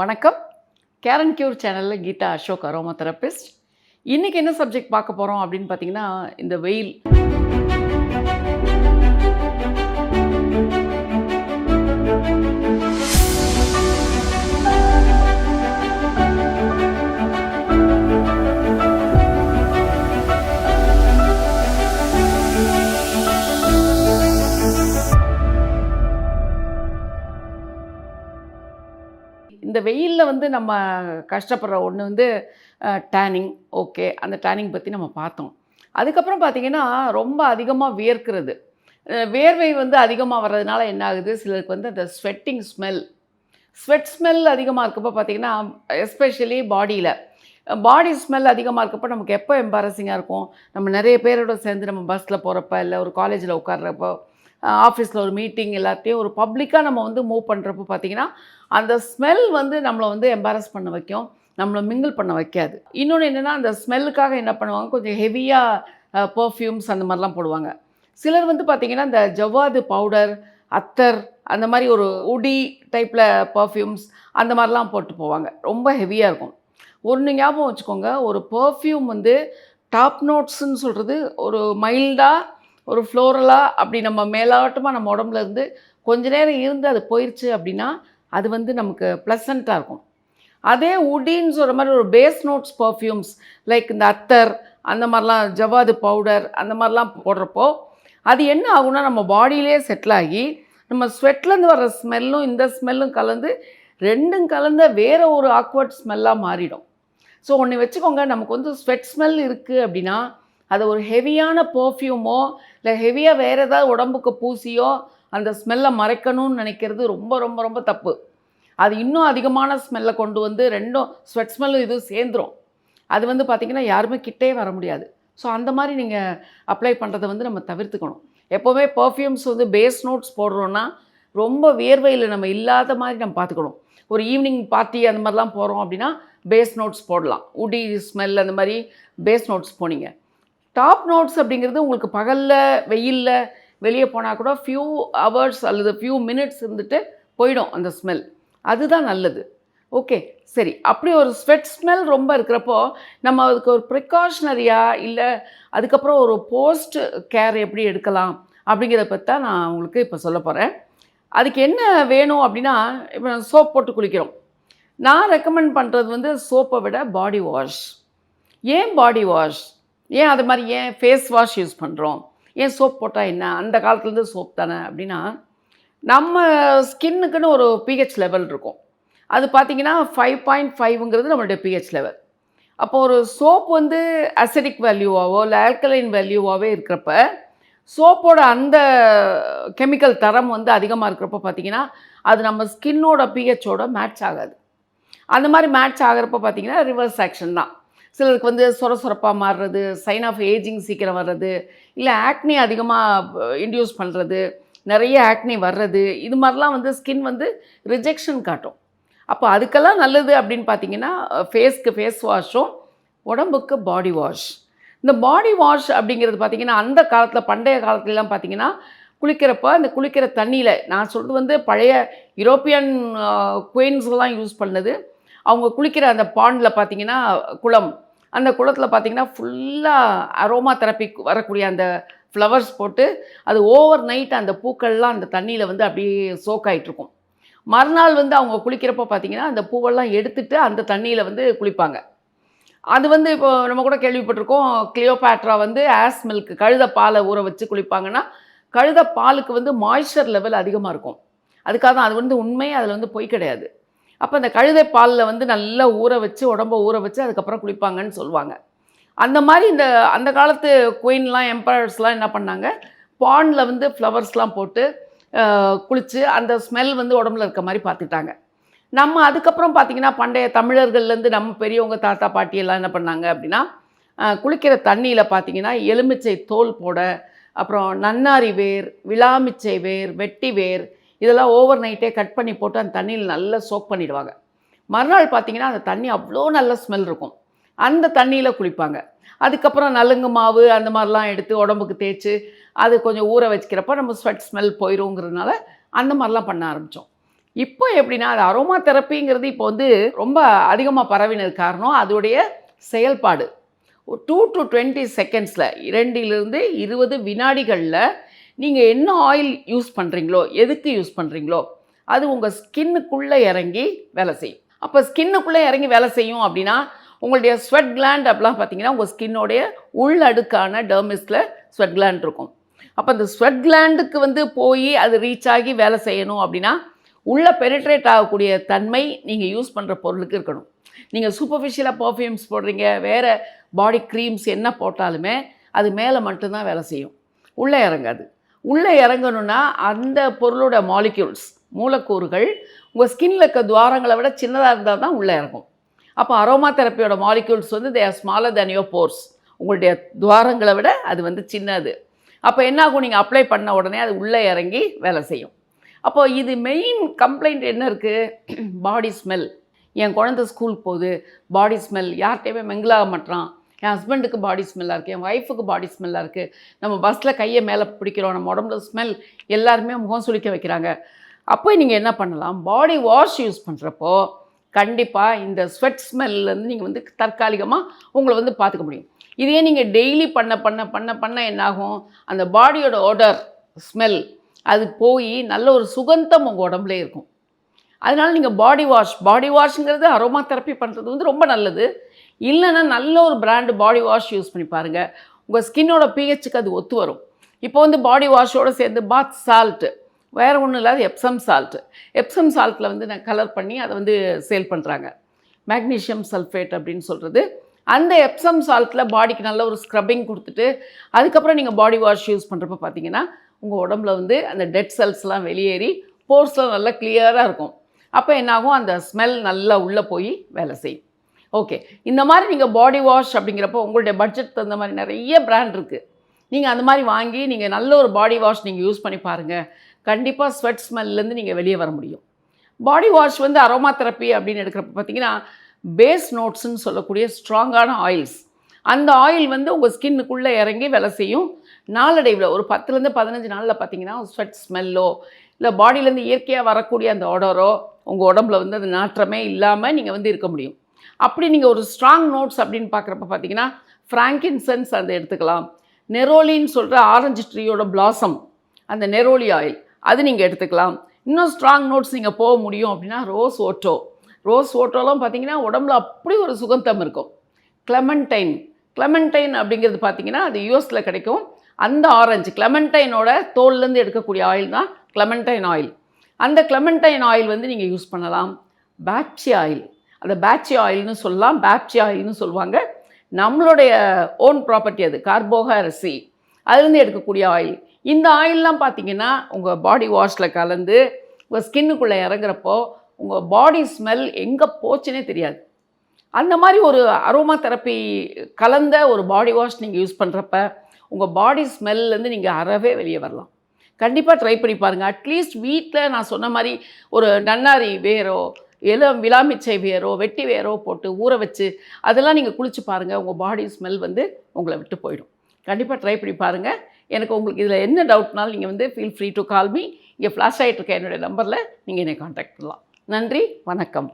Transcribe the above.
வணக்கம். கேரன் கியூர் சேனலில் Geetha Ashok aroma therapist இன்றைக்கி என்ன சப்ஜெக்ட் பார்க்க போகிறோம் அப்படின்னு பார்த்தீங்கன்னா இந்த வெயில். வெயிலில் வந்து நம்ம கஷ்டப்படுற ஒன்று வந்து டேனிங் ஓகே அந்த டேனிங் பற்றி நம்ம பார்த்தோம். அதுக்கப்புறம் பார்த்தீங்கன்னா ரொம்ப அதிகமாக வியர்க்கிறது. வேர்வை வந்து அதிகமாக வர்றதுனால என்ன ஆகுது? சிலருக்கு வந்து அந்த ஸ்வெட்டிங் ஸ்மெல் ஸ்வெட் ஸ்மெல் அதிகமாக இருக்கப்போ பார்த்தீங்கன்னா எஸ்பெஷலி பாடியில் பாடி ஸ்மெல் அதிகமாக இருக்கப்போ நமக்கு எப்போ எம்பாரசிங்காக இருக்கும்? நம்ம நிறைய பேரோட சேர்ந்து நம்ம பஸ்ஸில் போகிறப்ப இல்லை ஒரு காலேஜில் உட்கார்றப்போ ஆஃபீஸில் ஒரு மீட்டிங் எல்லாத்தையும் ஒரு பப்ளிக்காக நம்ம வந்து மூவ் பண்ணுறப்போ பார்த்தீங்கன்னா அந்த ஸ்மெல் வந்து நம்மளை வந்து எம்பாரஸ் பண்ண வைக்கும். நம்மளை மிங்கிள் பண்ண வைக்காது. இன்னொன்று என்னென்னா அந்த ஸ்மெல்லுக்காக என்ன பண்ணுவாங்க? கொஞ்சம் ஹெவியாக பர்ஃப்யூம்ஸ் அந்த மாதிரிலாம் போடுவாங்க. சிலர் வந்து பார்த்திங்கன்னா இந்த ஜவ்வாது பவுடர் அத்தர் அந்த மாதிரி ஒரு உடி டைப்பில் பர்ஃப்யூம்ஸ் அந்த மாதிரிலாம் போட்டு போவாங்க. ரொம்ப ஹெவியாக இருக்கும். ஒன்று ஞாபகம் வச்சுக்கோங்க. ஒரு பர்ஃப்யூம் வந்து டாப் நோட்ஸ்ன்னு சொல்கிறது ஒரு மைல்டாக ஒரு ஃப்ளோரலாக அப்படி நம்ம மேலாட்டமாக நம்ம உடம்புல இருந்து கொஞ்ச நேரம் இருந்து அது போயிடுச்சு அப்படின்னா அது வந்து நமக்கு ப்ளசண்ட்டாக இருக்கும். அதே உடின்னு சொல்கிற மாதிரி ஒரு பேஸ் நோட்ஸ் பர்ஃப்யூம்ஸ் லைக் இந்த அத்தர் அந்த மாதிரிலாம் ஜவாது பவுடர் அந்த மாதிரிலாம் போடுறப்போ அது என்ன ஆகும்னா நம்ம பாடியிலே செட்டில் ஆகி நம்ம ஸ்வெட்லேருந்து வர்ற ஸ்மெல்லும் இந்த ஸ்மெல்லும் கலந்து ரெண்டும் கலந்த வேறு ஒரு ஆக்வர்ட் ஸ்மெல்லாக மாறிடும். ஸோ ஒன்று வச்சுக்கோங்க நமக்கு வந்து ஸ்வெட் ஸ்மெல் இருக்குது அப்படின்னா அது ஒரு ஹெவியான பர்ஃப்யூமோ இல்லை ஹெவியாக வேறு ஏதாவது உடம்புக்கு பூசியோ அந்த ஸ்மெல்லை மறைக்கணும்னு நினைக்கிறது ரொம்ப ரொம்ப ரொம்ப தப்பு. அது இன்னும் அதிகமான ஸ்மெல்லை கொண்டு வந்து ரெண்டும் ஸ்வெட் ஸ்மெல்லும் இதுவும் சேர்ந்துரும். அது வந்து பார்த்திங்கன்னா யாருமே கிட்டே வர முடியாது. ஸோ அந்த மாதிரி நீங்கள் அப்ளை பண்ணுறதை வந்து நம்ம தவிர்த்துக்கணும். எப்போவுமே பர்ஃப்யூம்ஸ் வந்து பேஸ் நோட்ஸ் போடுறோன்னா ரொம்ப வேர்வையில் நம்ம இல்லாத மாதிரி நம்ம பார்த்துக்கணும் ஒரு ஈவினிங் பார்ட்டி அந்த மாதிரிலாம் போகிறோம் அப்படின்னா பேஸ் நோட்ஸ் போடலாம். உடி ஸ்மெல் அந்த மாதிரி பேஸ் நோட்ஸ் போனீங்க. டாப் நோட்ஸ் அப்படிங்கிறது உங்களுக்கு பகலில் வெயிலில் வெளியே போனால் கூட ஃபியூ ஹவர்ஸ் அல்லது ஃபியூ மினிட்ஸ் இருந்துட்டு போயிடும் அந்த ஸ்மெல் அதுதான் நல்லது. ஓகே சரி. அப்படி ஒரு ஸ்வெட் ஸ்மெல் ரொம்ப இருக்கிறப்போ நம்ம அதுக்கு ஒரு ப்ரிகாஷ்னரியாக இல்லை அதுக்கப்புறம் ஒரு போஸ்ட் கேர் எப்படி எடுக்கலாம் அப்படிங்கிறத பற்றி தான் நான் உங்களுக்கு இப்போ சொல்ல போகிறேன் அதுக்கு என்ன வேணும் அப்படின்னா இப்போ சோப் போட்டு குளிக்கிறோம். நான் ரெக்கமெண்ட் பண்ணுறது வந்து சோப்பை விட பாடி வாஷ் ஏன் பாடி வாஷ் ஏன் அது மாதிரி ஏன் ஃபேஸ் வாஷ் யூஸ் பண்ணுறோம் ஏன் சோப் போட்டால் என்ன? அந்த காலத்துலேருந்து சோப் தானே அப்படின்னா நம்ம ஸ்கின்னுக்குன்னு ஒரு பிஹெச் லெவல் இருக்கும். அது பார்த்திங்கன்னா ஃபைவ் பாயிண்ட் ஃபைவ்ங்கிறது நம்மளுடைய பிஹெச் லெவல் அப்போ ஒரு சோப் வந்து அசிடிக் வேல்யூவாவோ இல்லை ஆல்கலைன் வேல்யூவாகவே இருக்கிறப்ப சோப்போட அந்த கெமிக்கல் தரம் வந்து அதிகமாக இருக்கிறப்ப பார்த்திங்கன்னா அது நம்ம ஸ்கின்னோட பிஹெச்சோட மேட்ச் ஆகாது. அந்த மாதிரி மேட்ச் ஆகிறப்ப பார்த்திங்கன்னா ரிவர்ஸ் ஆக்ஷன் தான். சிலருக்கு வந்து சொர சொரப்பாக மாறுறது சைன் ஆஃப் ஏஜிங் சீக்கிரம் வர்றது இல்லை ஆக்னி அதிகமாக இன்டியூஸ் பண்ணுறது நிறைய ஆக்னி வர்றது இது மாதிரிலாம் வந்து ஸ்கின் வந்து ரிஜெக்ஷன் காட்டும். அப்போ அதுக்கெல்லாம் நல்லது அப்படின்னு பார்த்தீங்கன்னா ஃபேஸ்க்கு ஃபேஸ் வாஷும் உடம்புக்கு பாடி வாஷ் இந்த பாடி வாஷ் அப்படிங்கிறது பார்த்திங்கன்னா அந்த காலத்தில் பண்டைய காலத்துலலாம் பார்த்திங்கன்னா குளிக்கிறப்ப அந்த குளிக்கிற தண்ணியில் நான் சொல்கிறது வந்து பழைய யூரோப்பியன் குயின்ஸ்லாம் யூஸ் பண்ணது. அவங்க குளிக்கிற அந்த பாண்டில் பார்த்தீங்கன்னா குளம் அந்த குளத்தில் பார்த்தீங்கன்னா ஃபுல்லாக அரோமா தெரப்பி வரக்கூடிய அந்த ஃப்ளவர்ஸ் போட்டு அது ஓவர் நைட் அந்த பூக்கள்லாம் அந்த தண்ணியில் வந்து அப்படியே சோக் ஆகிட்ருக்கும் மறுநாள் வந்து அவங்க குளிக்கிறப்போ பார்த்தீங்கன்னா அந்த பூவெல்லாம் எடுத்துட்டு அந்த தண்ணியில் வந்து குளிப்பாங்க. அது வந்து இப்போ நம்ம கூட கேள்விப்பட்டிருக்கோம் கிளியோபேட்ரா வந்து ஆஸ் மில்க் கழுத பாலை ஊற வச்சு குளிப்பாங்கன்னா கழுத பாலுக்கு வந்து மாய்ஸ்சர் லெவல் அதிகமாக இருக்கும். அதுக்காக தான் அது வந்து உண்மை அதில் வந்து பொய் கிடையாது. அப்போ அந்த கழுதை பாலில் வந்து நல்லா ஊற வச்சு உடம்ப ஊற வச்சு அதுக்கப்புறம் குளிப்பாங்கன்னு சொல்லுவாங்க. அந்த மாதிரி இந்த அந்த காலத்து குயின்லாம் எம்பரர்ஸ்லாம் என்ன பண்ணாங்க? பாண்டில் வந்து ஃப்ளவர்ஸ்லாம் போட்டு குளித்து அந்த ஸ்மெல் வந்து உடம்புல இருக்க மாதிரி பார்த்துட்டாங்க நம்ம அதுக்கப்புறம் பார்த்திங்கன்னா பண்டைய தமிழர்கள்லேருந்து நம்ம பெரியவங்க தாத்தா பாட்டியெல்லாம் என்ன பண்ணாங்க அப்படின்னா குளிக்கிற தண்ணியில் பார்த்திங்கன்னா எலுமிச்சை தோல் போட அப்புறம் நன்னாரி வேர் விளாமிச்சை வேர் வெட்டி வேர் இதெல்லாம் ஓவர் நைட்டே கட் பண்ணி போட்டு அந்த தண்ணியில் நல்லா சோக் பண்ணிடுவாங்க. மறுநாள் பார்த்திங்கன்னா அந்த தண்ணி அவ்வளோ நல்ல ஸ்மெல் இருக்கும். அந்த தண்ணியில் குளிப்பாங்க. அதுக்கப்புறம் நலுங்கு மாவு அந்த மாதிரிலாம் எடுத்து உடம்புக்கு தேய்ச்சி அது கொஞ்சம் ஊற வச்சுக்கிறப்ப நம்ம ஸ்வெட் ஸ்மெல் போயிருங்கிறதுனால அந்த மாதிரிலாம் பண்ண ஆரம்பித்தோம் இப்போ எப்படின்னா அது அரோமா தெரப்பிங்கிறது இப்போ வந்து ரொம்ப அதிகமாக பரவினது காரணம் அதோடைய செயல்பாடு. ஒரு டூ டு டுவெண்ட்டி செகண்ட்ஸில் இரண்டிலிருந்து இருபது வினாடிகளில் நீங்கள் என்ன ஆயில் யூஸ் பண்ணுறீங்களோ எதுக்கு யூஸ் பண்ணுறீங்களோ அது உங்கள் ஸ்கின்னுக்குள்ளே இறங்கி வேலை செய்யும். அப்போ ஸ்கின்னுக்குள்ளே இறங்கி வேலை செய்யும் அப்படின்னா உங்களுடைய ஸ்வெட் கிளாண்ட் அப்படிலாம் பார்த்தீங்கன்னா உங்கள் ஸ்கின்னோடைய உள்ளடுக்கான டெர்மிஸில் ஸ்வெட் கிளாண்ட் இருக்கும். அப்போ அந்த ஸ்வெட் கிளாண்டுக்கு வந்து போய் அது ரீச் ஆகி வேலை செய்யணும் அப்படின்னா உள்ளே பெனிட்ரேட் ஆகக்கூடிய தன்மை நீங்கள் யூஸ் பண்ணுற பொருளுக்கு இருக்கணும். நீங்கள் சூப்பர்ஃபிஷியலாக பர்ஃப்யூம்ஸ் போடுறீங்க வேறு பாடி க்ரீம்ஸ் என்ன போட்டாலுமே அது மேலே மட்டும்தான் வேலை செய்யும். உள்ளே இறங்காது. உள்ளே இறங்கணுன்னா அந்த பொருளோட மாலிக்யூல்ஸ் மூலக்கூறுகள் உங்கள் ஸ்கின்ல இருக்க துவாரங்களை விட சின்னதாக இருந்தால் தான் உள்ளே இறங்கும். அப்போ அரோமா தெரப்பியோட மாலிக்யூல்ஸ் வந்து they are smaller than your pores உங்களுடைய துவாரங்களை விட அது வந்து சின்னது. அப்போ என்ன ஆகும் நீங்கள் அப்ளை பண்ண உடனே அது உள்ளே இறங்கி வேலை செய்யும். அப்போ இது மெயின் கம்ப்ளைண்ட் என்ன இருக்குது பாடி ஸ்மெல் என் குழந்தை ஸ்கூல் போகுது. பாடி ஸ்மெல் யார்கிட்டையுமே மெங்கிலாக மாட்டான் என் ஹஸ்பண்டுக்கு பாடி ஸ்மெல்லாக இருக்குது என் ஒய்ஃபுக்கு பாடி ஸ்மெல்லாக இருக்குது நம்ம பஸ்ஸில் கையை மேலே பிடிக்கிறோம் நம்ம உடம்புல ஸ்மெல் எல்லாருமே முகம் சுளிக்க வைக்கிறாங்க. அப்போ நீங்கள் என்ன பண்ணலாம்? பாடி வாஷ் யூஸ் பண்ணுறப்போ கண்டிப்பாக இந்த ஸ்வெட் ஸ்மெல்லேருந்து நீங்கள் வந்து தற்காலிகமாக உங்களை வந்து பார்த்துக்க முடியும். இதே நீங்கள் டெய்லி பண்ண பண்ண பண்ண பண்ண என்னாகும்? அந்த பாடியோட ஆர்டர் ஸ்மெல் அது போய் நல்ல ஒரு சுகந்தம் உங்கள் உடம்புலே இருக்கும். அதனால் நீங்கள் பாடி வாஷ் பாடி வாஷ்ங்கிறது அரோமா தெரப்பி பண்ணுறது வந்து ரொம்ப நல்லது. இல்லைன்னா நல்ல ஒரு பிராண்டு பாடி வாஷ் யூஸ் பண்ணி பாருங்கள் உங்கள் ஸ்கின்னோட பிஹெச்சுக்கு அது ஒத்து வரும். இப்போ வந்து பாடி வாஷோடு சேர்ந்து பாத் சால்ட்டு வேறு ஒன்றும் இல்லாத எப்சம் சால்ட்டு எப்சம் சால்ட்டில் வந்து நான் கலர் பண்ணி அதை வந்து சேல் பண்ணுறாங்க மேக்னீஷியம் சல்ஃபேட் அப்படின்னு சொல்கிறது அந்த எப்சம் சால்ட்டில் பாடிக்கு நல்ல ஒரு ஸ்க்ரப்பிங் கொடுத்துட்டு அதுக்கப்புறம் நீங்கள் பாடி வாஷ் யூஸ் பண்ணுறப்ப பார்த்தீங்கன்னா உங்கள் உடம்புல வந்து அந்த டெட் செல்ஸ்லாம் வெளியேறி போர்ஸ்லாம் நல்லா கிளியராக இருக்கும். அப்போ என்னாகும்? அந்த ஸ்மெல் நல்லா உள்ளே போய் வேலை செய்யும். ஓகே இந்த மாதிரி நீங்கள் பாடி வாஷ் அப்படிங்கிறப்போ உங்களுடைய பட்ஜெட் தகுந்த மாதிரி நிறைய ப்ராண்ட் இருக்குது நீங்கள் அந்த மாதிரி வாங்கி நீங்கள் நல்ல ஒரு பாடி வாஷ் நீங்கள் யூஸ் பண்ணி பாருங்கள் கண்டிப்பாக ஸ்வெட் ஸ்மெல்லேருந்து நீங்கள் வெளியே வர முடியும். பாடி வாஷ் வந்து அரோமா தெரப்பி அப்படின்னு எடுக்கிறப்ப பார்த்தீங்கன்னா பேஸ் நோட்ஸ்ன்னு சொல்லக்கூடிய ஸ்ட்ராங்கான ஆயில்ஸ் அந்த ஆயில் வந்து உங்கள் ஸ்கின்னுக்குள்ளே இறங்கி வேலை செய்யும். நாளடைவில் ஒரு பத்துலேருந்து பதினஞ்சு நாளில் பார்த்தீங்கன்னா ஸ்வெட் ஸ்மெல்லோ இல்லை பாடியிலேருந்து இயற்கையாக வரக்கூடிய அந்த ஒடரோ உங்கள் உடம்புல வந்து அந்த நாற்றமே இல்லாமல் நீங்கள் வந்து இருக்க முடியும். அப்படி நீங்கள் ஒரு ஸ்ட்ராங் நோட்ஸ் அப்படின்னு பார்க்குறப்ப பார்த்தீங்கன்னா ஃப்ராங்கின்சன்ஸ் அந்த எடுத்துக்கலாம். நெரோலின்னு சொல்கிற ஆரஞ்சு ட்ரீயோட பிளாசம் அந்த நெரோலி ஆயில் அது நீங்கள் எடுத்துக்கலாம். இன்னும் ஸ்ட்ராங் நோட்ஸ் நீங்கள் போக முடியும் அப்படின்னா ரோஸ் ஓட்டோ ரோஸ் ஓட்டோலாம் பார்த்தீங்கன்னா உடம்புல அப்படி ஒரு சுகந்தம் இருக்கும். கிளமெண்டைன் கிளமெண்டைன் அப்படிங்கிறது பார்த்தீங்கன்னா அது யூஎஸில் கிடைக்கும். அந்த ஆரஞ்சு கிளமெண்டைனோட தோல்லேருந்து எடுக்கக்கூடிய ஆயில் தான் கிளமெண்டைன் ஆயில் அந்த கிளமெண்டைன் ஆயில் வந்து நீங்கள் யூஸ் பண்ணலாம். பேப்சி ஆயில் அந்த பேட்சி ஆயில்னு சொல்லலாம். பேப்சி ஆயில்னு சொல்லுவாங்க. நம்மளுடைய ஓன் ப்ராப்பர்ட்டி அது கார்போக அரிசி அதுலேருந்து எடுக்கக்கூடிய ஆயில் இந்த ஆயிலெலாம் பார்த்தீங்கன்னா உங்கள் பாடி வாஷில் கலந்து உங்கள் ஸ்கின்னுக்குள்ளே இறங்குறப்போ உங்கள் பாடி ஸ்மெல் எங்கே போச்சுன்னே தெரியாது. அந்த மாதிரி ஒரு அரோமா தெரப்பி கலந்த ஒரு பாடி வாஷ் நீங்கள் யூஸ் பண்ணுறப்ப உங்கள் பாடி ஸ்மெல்லேருந்து நீங்கள் அறவே வெளியே வரலாம். கண்டிப்பாக ட்ரை பண்ணி பாருங்கள் அட்லீஸ்ட் வீட்டில் நான் சொன்ன மாதிரி ஒரு நன்னாரி வேரோ இளம் விளாமிச்சை வேரோ வெட்டி வேரோ போட்டு ஊற வச்சு அதெல்லாம் நீங்கள் குளித்து பாருங்கள் உங்கள் பாடி ஸ்மெல் வந்து உங்களை விட்டு போயிடும். கண்டிப்பாக ட்ரை பண்ணி பாருங்கள் எனக்கு உங்களுக்கு இதில் என்ன டவுட்னாலும் நீங்கள் வந்து feel free to call me இங்கே ஃப்ளாஷ் ஆகிட்டு இருக்க என்னுடைய நம்பரில் நீங்கள் என்னை காண்டாக்ட் பண்ணலாம். நன்றி வணக்கம்.